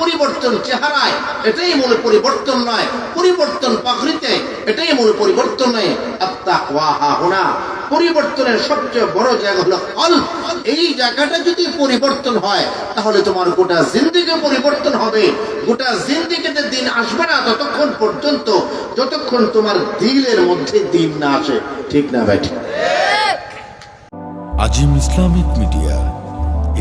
পরিবর্তন চেহারায়, এটাই মূল পরিবর্তন নয়। পরিবর্তন পাখরিতে এটাই মূল পরিবর্তন নয়। আত্মা হোনা। পরিবর্তনের সবচেয়ে বড় জায়গা হলো ফল এই জায়গাটা যদি পরিবর্তন হয়, তাহলে তোমার গোটা জিন্দিগি পরিবর্তন হবে। গোটা জিন্দিগিতে দিন আসবে না ততক্ষণ পর্যন্ত, যতক্ষণ তোমার দিলের মধ্যে দিন না আসে। ঠিক না ভাই? আজিম ইসলামিক মিডিয়া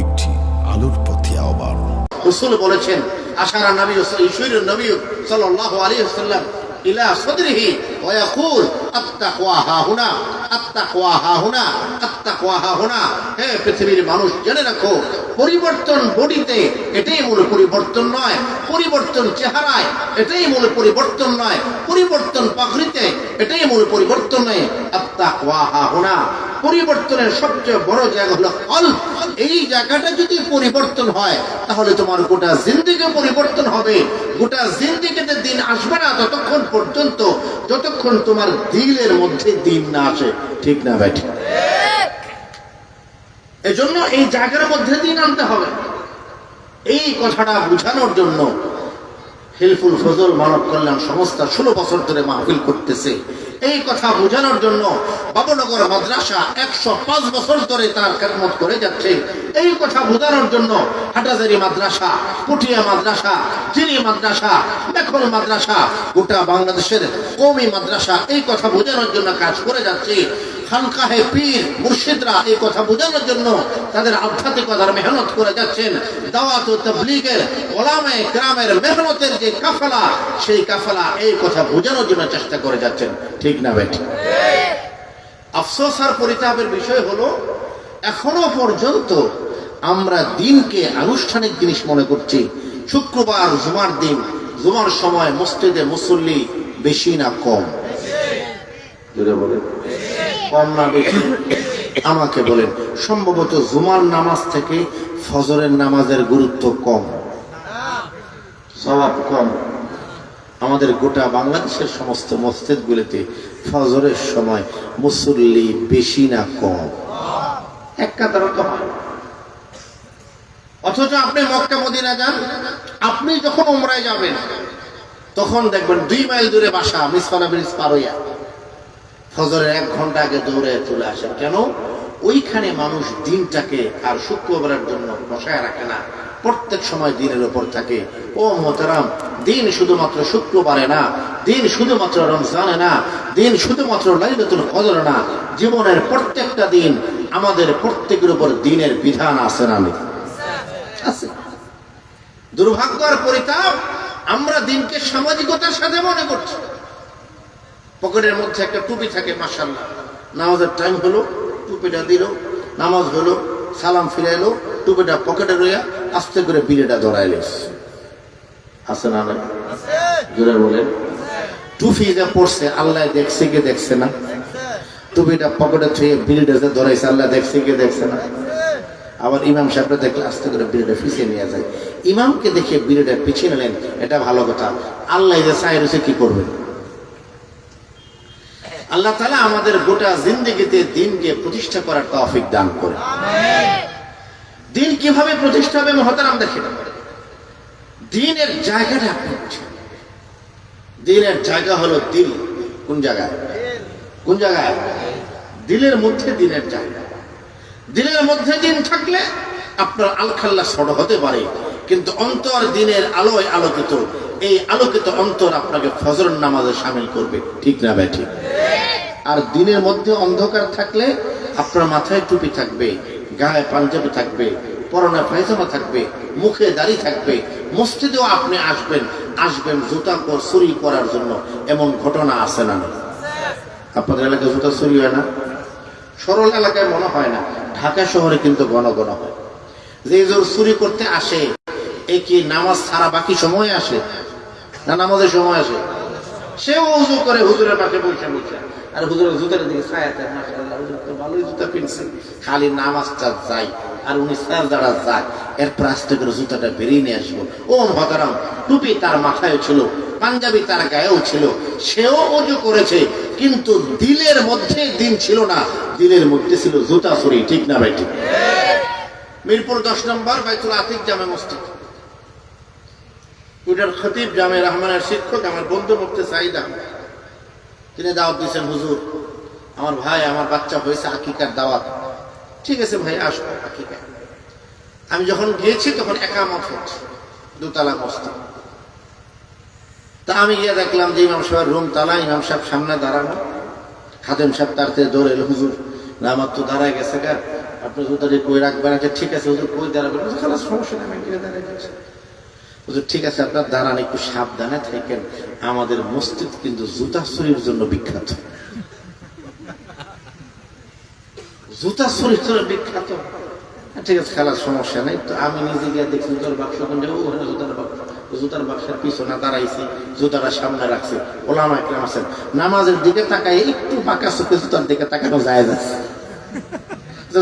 একটি আলোর পথে আহ্বান। রসুল বলেছেন, আশারা নবী ঈশ্বর নবী সাল্লাল্লাহু আলাইহি ওয়াসাল্লাম ইলা সদরিহি ওয়া ইয়াকুল আত্তাকওয়া হা হুনা আত্তাকওয়া হা হুনা আত্তাকওয়া হা হুনা হে পৃথিবীর মানুষ, জেনে রাখো, পরিবর্তন বডিতে এটাই মূল পরিবর্তন নয়, পরিবর্তন চেহারায় এটাই মূল পরিবর্তন নয়, পরিবর্তন পাখরিতে এটাই মূল পরিবর্তন নয় আত্তাকওয়া হা হুনা পরিবর্তনের সবচেয়ে বড় জায়গা হলো ফল এই জায়গাটা যদি পরিবর্তন হয়, তাহলে তোমার গোটা জিন্দিগি পরিবর্তন হবে। গোটা জিন্দিগিতে দিন আসবে না, ততক্ষণ পর্যন্ত, যতক্ষণ তোমার দিলের মধ্যে দিন না আসে। ঠিক না, ভাই? এজন্য এই জায়গার মধ্যে দিন আনতে হবে। এই কথাটা বোঝানোর জন্য হিলফুল ফজল মানব কল্যাণ সংস্থা ষোলো বছর ধরে মাহফিল করতেছে। এই কথা বোঝানোর জন্য বাবনগর মাদ্রাসা একশো পাঁচ বছর ধরে তার খেদমত করে যাচ্ছে। এই কথা বোঝানোর জন্য হাটাজারি মাদ্রাসা পুটিয়া মাদ্রাসা চিনি মাদ্রাসা, মেখল মাদ্রাসা, গোটা বাংলাদেশের কৌমি মাদ্রাসা এই কথা বোঝানোর জন্য কাজ করে যাচ্ছে। খানকাহে পীর, মুর্শিদরা এই কথা বোঝানোর জন্য তাদের আধ্যাত্মিকতার মেহনত করে যাচ্ছেন। দাওয়াত ও তবলিগের ওলামে গ্রামের মেহনতের যে কাফেলা, সেই কাফেলা এই কথা বোঝানোর জন্য চেষ্টা করে যাচ্ছেন। ঠিক না বেঠ আফসোস আর পরিতাপের বিষয় হলো, এখনও পর্যন্ত আমরা দিনকে আনুষ্ঠানিক জিনিস মনে করছি। শুক্রবার, জুমার দিন। জুমার সময় মসজিদে মুসল্লি বেশি না কম। বলেন। কম না বেশি আমাকে বলেন, সম্ভবত জুমার নামাজ থেকে ফজরের নামাজের গুরুত্ব কম। স্বভাব কম। আমাদের গোটা বাংলাদেশের সমস্ত মসজিদগুলিতে ফজরের সময় মুসল্লি বেশি না কম। অথচ আপনি মক্কা, মদিনা যান, আপনি যখন উমরায় যাবেন, তখন দেখবেন দুই মাইল দূরে বাসা মিসফানা পার হইয়া। ফজরের এক ঘণ্টা আগে দৌড়ে চলে আসেন কেন? ওইখানে মানুষ দিনটাকে আর শুক্রবারের জন্য বসায় রাখে না। প্রত্যেক সময় দিনের ওপর থাকে। ও মোহতারাম, দিন শুধুমাত্র শুক্রবারে না। দিন শুধুমাত্র রমজানে না। দিন শুধুমাত্র লাইলাতুল কদর না। জীবনের প্রত্যেকটা দিন আমাদের প্রত্যেকের উপর দিনের বিধান আছে না? আছে। দুর্ভাগ্য আর পরিতাপ, আমরা দিনকে সামাজিকতার সাথে মনে করছি। পকেটের মধ্যে একটা টুপি থাকে মাসাল্লাহ নামাজের টাইম হলো, টুপিটা দিল, নামাজ হলো, সালাম ফিরাইলো, টুপিটা পকেটে রইয়া আস্তে করে বিলেটা ধরাইল। আছে না জোরে বলেন। টুপি যা পড়ছে আল্লাহ দেখছে কে দেখছে না? টুপিটা পকেটে থুয়ে বিলেটা যে ধরাইছে, আল্লাহ দেখছে কে দেখছে না? আবার ইমাম সাহেবরা দেখলে আস্তে করে বিলেটা পিছিয়ে নিয়ে যায়। ইমামকে দেখে বিলেটা পিছিয়ে নিলেন, এটা ভালো কথা। আল্লাহ যে চাই রয়েছে কি করবেন? আল্লাহ তালা আমাদের গোটা জিন্দগিতে দিনকে প্রতিষ্ঠা করার তৌফিক দান করে। দিন কীভাবে প্রতিষ্ঠা হবে মহতারাম দেখেন দিনের জায়গাটা আপনি বুঝেন। দিনের জায়গা হলো দিল। কোন জায়গায়? কোন জায়গায়? দিলের মধ্যে দিনের জায়গা। দিলের মধ্যে দিন থাকলে আপনার আলখাল্লা সড় হতে পারে। কিন্তু অন্তর দিনের আলোয় আলোকিত। এই আলোকিত অন্তর আপনাকে ফজর নামাজে সামিল করবে। ঠিক না ভাই? আর দিনের মধ্যে অন্ধকার থাকলে আপনার মাথায় টুপি থাকবে, গায়ে পাঞ্জাবি থাকবে, পরনে পায়জামা থাকবে, মুখে দাড়ি থাকবে, মসজিদেও আপনি আসবেন আসবেন জুতা চুরি করার জন্য। এমন ঘটনা আছে না আপনাদের এলাকায় জুতা চুরি হয় না? সরল এলাকায় মনে হয় না। ঢাকা শহরে কিন্তু ঘন ঘন হয়। যে জোর চুরি করতে আসে, এ কি নামাজ ছাড়া বাকি সময় আসে? নামাজের সময় আসে। সেও উজু করে হুজুরের পাশে বসে বসে। আর হুজুরের জুতার দিকে ছায়াতে মাশাআল্লাহ, হুজুর তো ভালোই জুতা পিনছে। খালি নামাজটা যাই আর উনি সাজদারা যায়। এরপর আস্তে করে জুতাটা বেরিয়ে নিয়ে আসব। ও ভদ্রাম টুপি তার মাথায় ছিল, পাঞ্জাবি তার গায়েও ছিল। সেও অজু করেছে, কিন্তু দিলের মধ্যে দিন ছিল না। দিলের মধ্যে ছিল জুতা ছড়ি ঠিক না ভাই, ঠিক? মিরপুর দশ নম্বর বাইতুল আতিক জামে মসজিদ। ওইটার খতিব জামে রহমানের শিক্ষক, আমার বন্ধু মুক্তি সাইদা তিনি দাওয়াত দিয়েছেন, হুজুর, আমার ভাই, আমার বাচ্চা হয়েছে আকিকার দাওয়াত। ঠিক আছে ভাই, আসব আকিকা আমি যখন গিয়েছি, তখন একামত হচ্ছে, দোতলা মসজিদ তা আমি গিয়ে দেখলাম যে ইমাম সাহেব রুম তালা ইমাম সাহেব সামনে দাঁড়ানো খাদেম সাহেব তার থেকে দৌড়ে এলো, হুজুর না আমার তো দাঁড়ায় গেছে গা। আপনি যদি কই রাখবেন? আচ্ছা ঠিক আছে, হুজুর, কই দাঁড়াবেন? সমস্যা নেই, আমি গিয়ে দাঁড়ায় ঠিক আছে আপনার দাঁড়ান একটু সাবধানে থাকেন। আমাদের মসজিদ কিন্তু জুতা চুরির জন্য বিখ্যাত। জুতা চুরির জন্য বিখ্যাত। হ্যাঁ, ঠিক আছে খেলার সমস্যা নেই। তো আমি নিজে গিয়ে দেখছি জুতার বাক্স কোনটা ও ওখানে জুতার বাক্স জুতার বাক্সের পিছনে দাঁড়াইছি জুতাটা সামনে রাখছি। ওলামা একরাম আছেন নামাজের দিকে তাকায় একটু বাঁকা চোখে জুতার দিকে তাকানো যায় যাচ্ছে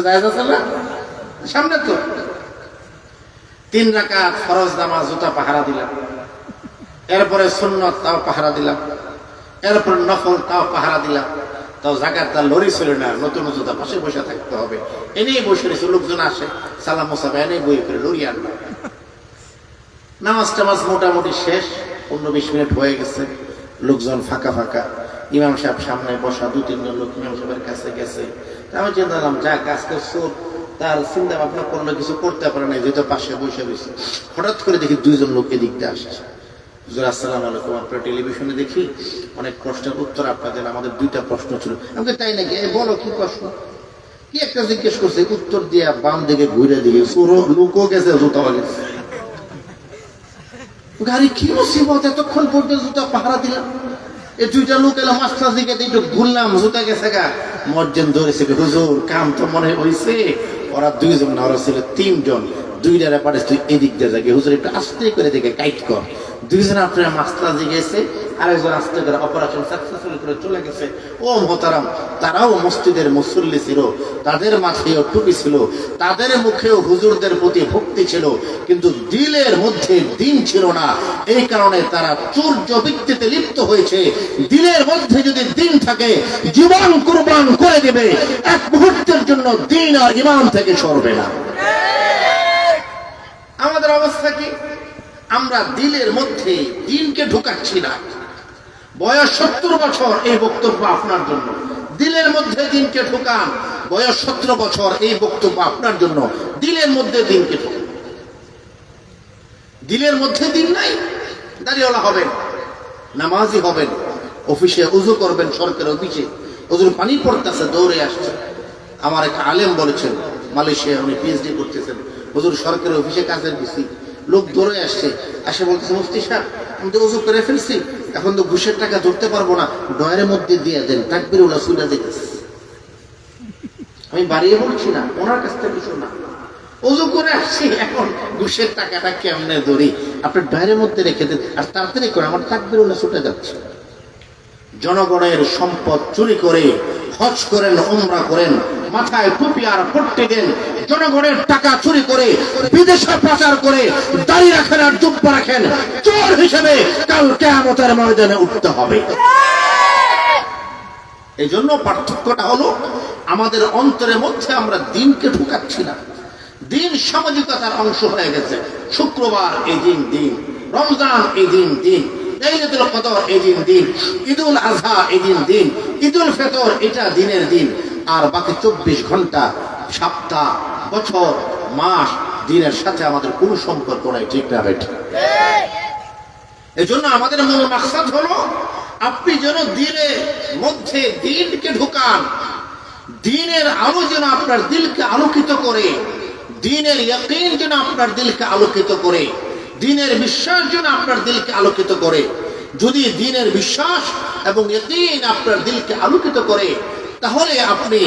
যায় যাচ্ছে না? সামনে তো। তিন রাকাত ফরজ নামাজ জুতা পাহারা দিলাম। এরপরে সুন্নত, তাও পাহারা দিলাম। এরপর নফল, তাও পাহারা দিলাম। তাও জাকাত তার লরি ছিল না, নতুন জুতা পাশে বসে থাকতে হবে। এনেই বসে রয়েছে, লোকজন আসে। সালাম মোসাফা এনেই বই করে লরি আনবে নামাজ টামাজ মোটামুটি শেষ, পনেরো বিশ মিনিট হয়ে গেছে। লোকজন ফাঁকা ফাঁকা। ইমাম সাহেব সামনে বসা দু তিনজন লোক ইমাম সাহেবের কাছে গেছে। তা আমি চিন্তা করলাম যাক আজকে চোর তার চিন্তা ভাবনা করলে কিছু করতে পারে না যেহেতু পাশে বসে রয়েছে। হঠাৎ করে দেখি দুইজন লোক এদিক দিয়ে আসছে। আসসালাম আলাইকুম আপনার টেলিভিশনে দেখি অনেক প্রশ্নের উত্তর আপনাদের আমাদের দুইটা প্রশ্ন ছিল। আমি বলি, তাই নাকি? বলো কি প্রশ্ন? কি একটা জিজ্ঞেস করছে উত্তর দিয়ে বাম দিকে ঘুরে দিকে গেছে গেছে। গাড়ি কি মুসিবত? এতক্ষণ পর্যন্ত জুতা পাহারা দিলাম। এই দুইটা লোক এলো মাস্টার দিকে একটু ঘুরলাম জুতা গেছে গা? মর্জেন ধরেছে হুজুর কাম তো মনে হয়েছে ওরা দুইজন না ওরা ছিল তিনজন। দুইটারে পারে তুই এদিক দিয়ে যাকে হুজুর একটু আস্তে করে দেখে কর। দুইজন আপনার মাস্টার আরেকজন আস্তে করে অপারেশন সাকসেসফুল করে চলে গেছে। ও মোহতারাম, তারাও মসজিদের মুসল্লি ছিল। তাদের মাথায়ও টুপি ছিল। তাদের মুখেও হুজুরদের প্রতি ভক্তি ছিল। কিন্তু দিলের মধ্যে দিন ছিল না। এই কারণে তারা চূর্য বৃত্তিতে লিপ্ত হয়েছে। দিলের মধ্যে যদি দিন থাকে, জীবন কুরবান করে দেবে। এক মুহূর্তের জন্য দিন আর ইমান থেকে সরবে না। আমাদের অবস্থা কি? আমরা দিলের মধ্যে দিনকে ঢুকাচ্ছি না। বয়স সত্তর বছর এই বক্তব্য আপনার জন্য। দিলের মধ্যে দিনকে ঢুকান, বয়স সতেরো বছর এই বক্তব্য আপনার জন্য। দিলের মধ্যে দিনকে ঢুকান। দিলের মধ্যে দিন নাই দাঁড়িয়েওয়ালা হবেন, নামাজি হবেন, অফিসে উজু করবেন সরকারের অফিসে। ওদের পানি পড়তেছে, দৌড়ে আসছে। আমার এক আলেম বলেছেন মালয়েশিয়া উনি পিএইচডি করতেছেন। হুজুর সরকারের অফিসে কাজের গেছি। লোক দৌড়ে আসছে। আসে বলতেছে, মুফতি সাহেব, আমি তো উজু করে ফেলছি। এখন তো ঘুষের টাকা ধরতে পারব না। ডয়ের মধ্যে দিয়ে দেন, তাকবির ওলা সুইলা দিতেছে আমি বাড়িয়ে বলছি, না, ওনার কাছ থেকে শোনা উজু করে আসছি, এখন ঘুষের টাকাটা কেমনে ধরি? আপনার ডয়ের মধ্যে রেখে দেন, আর তাড়াতাড়ি করে আমার তাকবির ওলা ছুটে যাচ্ছে। জনগণের সম্পদ চুরি করে, হজ করেন, উমরা করেন মাথায় টুপি আর পট্টি দেন জনগণের টাকা চুরি করে, বিদেশে পাচার করে দাড়ি রাখেন আর জুব্বা রাখেন। চোর হিসেবে কাল কেয়ামতের ময়দানে উঠতে হবে। এই জন্য পার্থক্যটা হলো, আমাদের অন্তরের মধ্যে আমরা দিনকে ঢুকাচ্ছি না। দিন সামাজিকতার অংশ হয়ে গেছে। শুক্রবার এই দিন দিন, রমজান এই দিন দিন এই দিন দিন, ঈদুল আজহা এই দিন দিন, ঈদুল ফিতর এটা দিনের দিন। আর বাকি চব্বিশ ঘণ্টা, সপ্তাহ, বছর, মাস, দিনের সাথে আমাদের কোনো সম্পর্ক নাই, ঠিক না বেঠিক এজন্য আমাদের মূল মাকসাদ হলো, আপনি যেন দিনের মধ্যে দিনকে ঢুকান, দিনের আলো যেন আপনার দিলকে আলোকিত করে, দিনের ইয়াকিন যেন আপনার দিলকে আলোকিত করে, দিনের বিশ্বাস যেন আপনার দিলকে আলোকিত করে, যদি দিনের বিশ্বাস এবং ইয়াকিন আপনার দিলকে আলোকিত করে তাহলে আপনি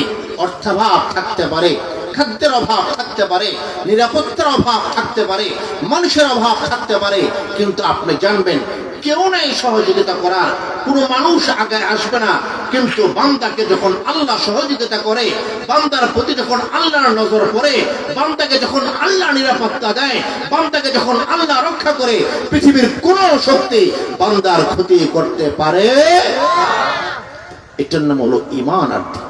অর্থাভাব থাকতে পারে, খাদ্যের অভাব থাকতে পারে, নিরাপত্তার অভাব থাকতে পারে, মানুষের অভাব থাকতে পারে, কিন্তু আপনি জানবেন, কেউ নেই সহযোগিতা করার, কোনো মানুষ আগে আসবে না, কিন্তু বান্দাকে যখন আল্লাহ সহযোগিতা করে, বান্দার প্রতি যখন আল্লাহর নজর পড়ে, বান্দাকে যখন আল্লাহ নিরাপত্তা দেয়, বান্দাকে যখন আল্লাহ রক্ষা করে, পৃথিবীর কোনো শক্তি বান্দার ক্ষতি করতে পারে এটার নাম হলো ইমান আর দিন।